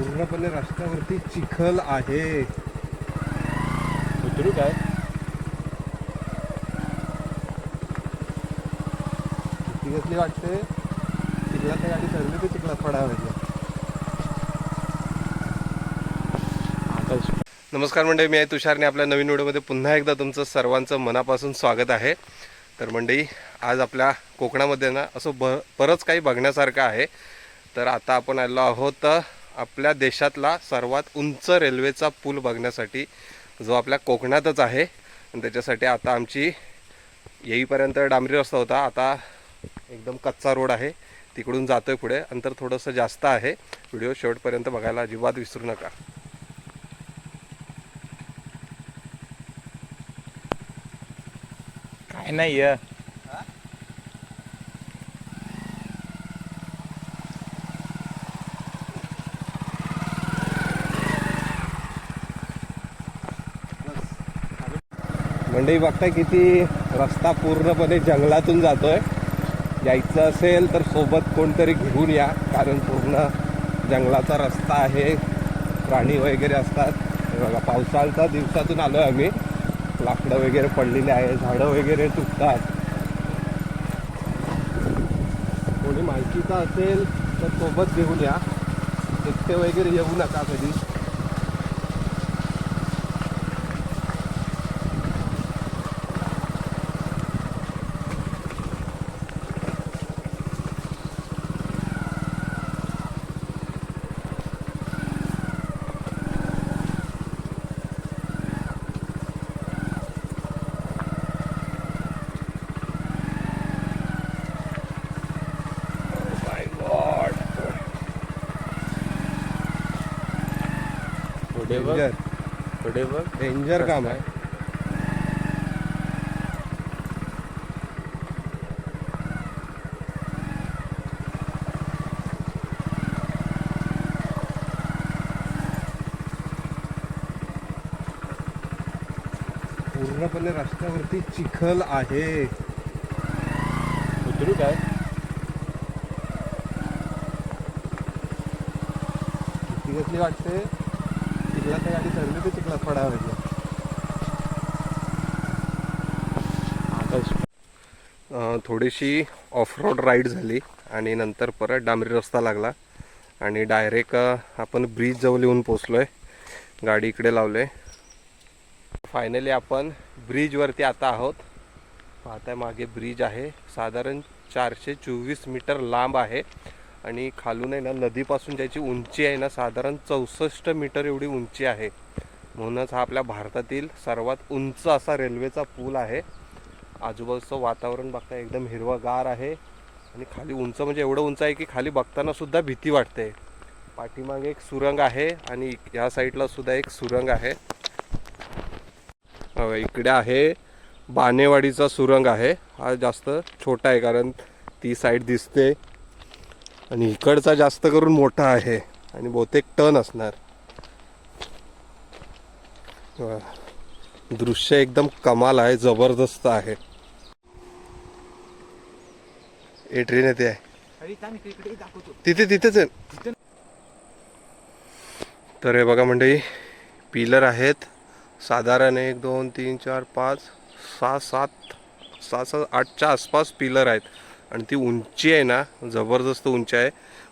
पूर्णपणे रस्त्यावरती चिखल आहे. उतरू काय? कसली वाटते. चिखलात गाडी सरली तर चिखलात आता नमस्कार मंडळी मी आहे तुषारने आपल्या नवीन व्हिडिओमध्ये पुन्हा एकदा तुमचं सर्वांचं मनापासून स्वागत आहे. तर मंडळी आज आपल्या कोकणामध्ये ना असं ब बरंच काही बघण्यासारखं आहे. तर आता आपण आलो आहोत आपल्या देशातला सर्वात उंच रेल्वेचा पूल बघण्यासाठी जो आपल्या कोकणातच आहे. आणि त्याच्यासाठी आता आमची येईपर्यंत डांबरी रस्ता होता. आता एकदम कच्चा रोड आहे. तिकडून जातोय पुढे. अंतर थोडंसं जास्त आहे. व्हिडिओ शेवटपर्यंत बघायला अजिबात विसरू नका. काय नाही य मंडई बघताय किती रस्ता पूर्णपणे जंगलातून जातोय. यायचं असेल तर सोबत कोणतरी घेऊन या कारण पूर्ण जंगलाचा रस्ता आहे. प्राणी वगैरे असतात. बघा पावसाळ्याचा दिवसातून आलो आहे आम्ही. लाकडं वगैरे पडलेली आहे झाडं वगैरे तुटतात. कोणी माहितीचं असेल तर सोबत घेऊन या. एकटे वगैरे येऊ नका कधी माय गॉड पुढे बघ. डेंजर पुढे बघ. डेंजर काम आहे. पूर्णपणे रस्त्यावरती चिखल आहे. उतरू काय? भीती कसली वाटते? चिखलात गाडी चढली तर चिखलात पडायला थोडीशी ऑफ रोड राईड झाली आणि नंतर परत डांबरी रस्ता लागला आणि डायरेक्ट आपण ब्रिज जवळ येऊन पोचलो आहे गाडी इकडे लावले फायनली आपण ब्रिजवरती आता आहोत. पाहताय मागे ब्रिज आहे. साधारण चारशे चोवीस मीटर लांब आहे. आणि खालून आहे ना नदीपासून ज्याची उंची आहे ना साधारण चौसष्ट मीटर एवढी उंची आहे. म्हणूनच हा आपल्या भारतातील सर्वात उंच असा रेल्वेचा पूल आहे. आजूबाजूचं वातावरण बघता एकदम हिरवगार आहे. आणि खाली उंच म्हणजे एवढं उंच आहे की खाली बघताना सुद्धा भीती वाटते. पाठीमागे एक सुरंग आहे आणि या साईडला सुद्धा एक सुरंग आहे. हो, इकडे आहे बानेवाडीचा सुरंग आहे. हा जास्त छोटा आहे कारण ती साईड दिसते. आणि इकडचा जास्त करून मोठा आहे आणि बहुतेक टन असणार. दृश्य एकदम कमाल आहे जबरदस्त आहे. ए ट्रेन येते. आहे तिथे तिथेच आहे. तर हे बघा मंडळी पिलर आहेत. साधारण एक दोन तीन चार पाच सहा सात सहा सात आठच्या आसपास पिलर आहेत. आणि ती उंची आहे ना जबरदस्त उंची आहे.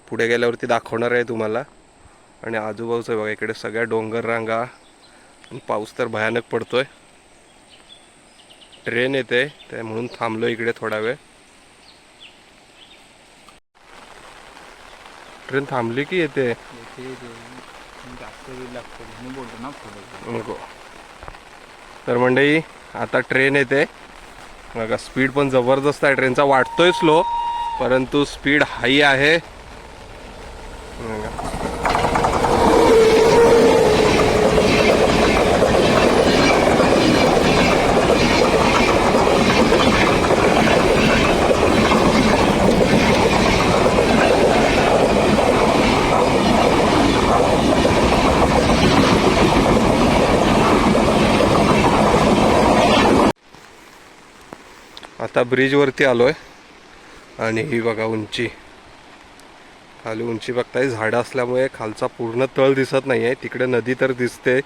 पुढे गेल्यावरती दाखवणार आहे तुम्हाला. आणि आजूबाजूचं बघा इकडे सगळ्या डोंगर रांगा. आणि पाऊस तर भयानक पडतोय. ट्रेन येते ते म्हणून थांबलो इकडे थोडा वेळ. ट्रेन थांबली की येते? नको तर मंडळी आता ट्रेन येते. बघा स्पीड पण जबरदस्त आहे. ट्रेनचा वाटतोय स्लो परंतु स्पीड हाई आहे बघा. आता ब्रिजवरती आलो आहे आणि ही बघा उंची. खाली उंची बघताय झाडं असल्यामुळे खालचा पूर्ण तळ दिसत नाही आहे तिकडे नदी तर दिसते.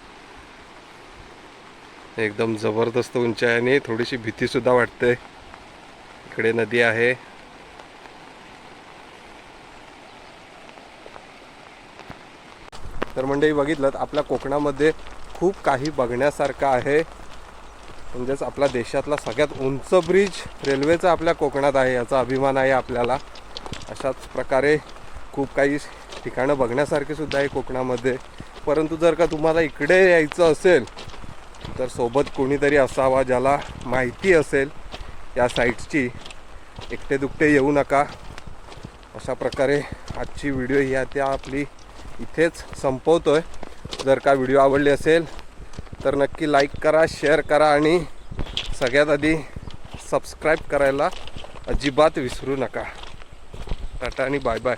एकदम जबरदस्त उंची आहे आणि थोडीशी भीतीसुद्धा वाटते. इकडे नदी आहे. तर मंडळी बघितलं आपल्या कोकणामध्ये खूप काही बघण्यासारखं आहे. म्हणजेच आपला देशातला सगळ्यात उंच ब्रिज रेल्वेचा आपल्या कोकणात आहे याचा अभिमान आहे आपल्याला. अशाच प्रकारे खूप काही ठिकाणं बघण्यासारखी सुद्धा आहे कोकणामध्ये. परंतु जर का तुम्हाला इकडे यायचं असेल तर सोबत कोणीतरी असावा ज्याला माहिती असेल या साईट्सची एकटे दुकटे येऊ नका. अशा प्रकारे आजची व्हिडिओ ही आता आपली इथेच संपवतो आहे जर का व्हिडिओ आवडली असेल तर नक्की लाईक करा शेअर करा आणि सगळ्यात आधी सबस्क्राईब करायला अजिबात विसरू नका. टाटा आणि बाय बाय